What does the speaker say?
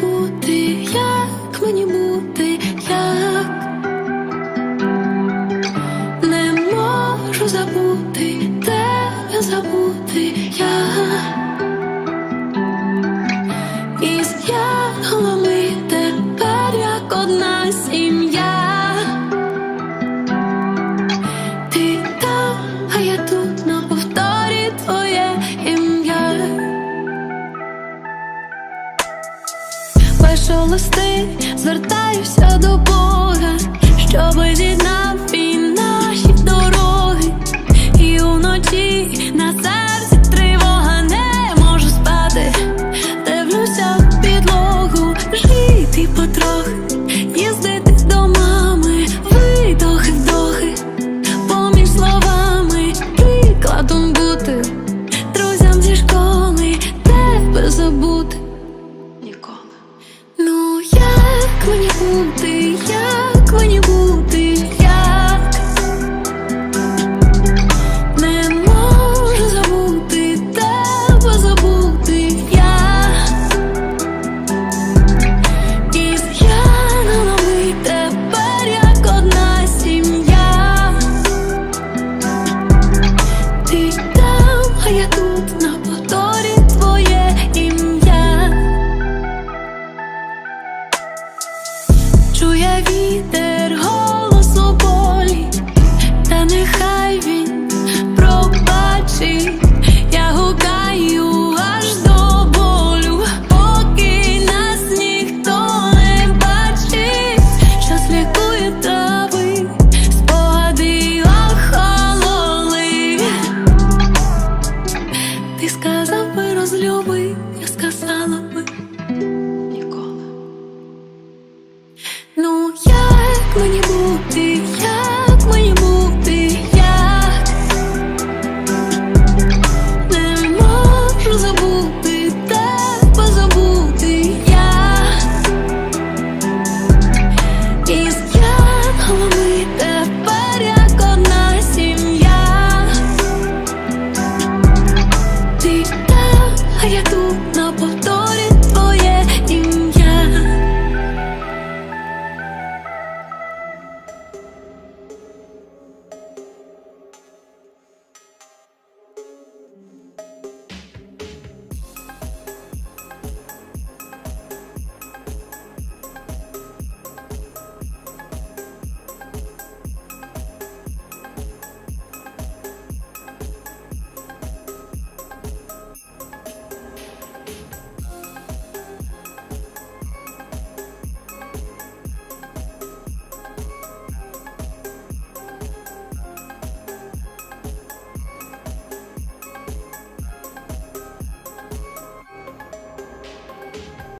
бути, як мені бути, щоби зізнав він наші дороги, і уночі на серці тривога не можу спати, дивлюся в підлогу, жити потрохи. чує вітер.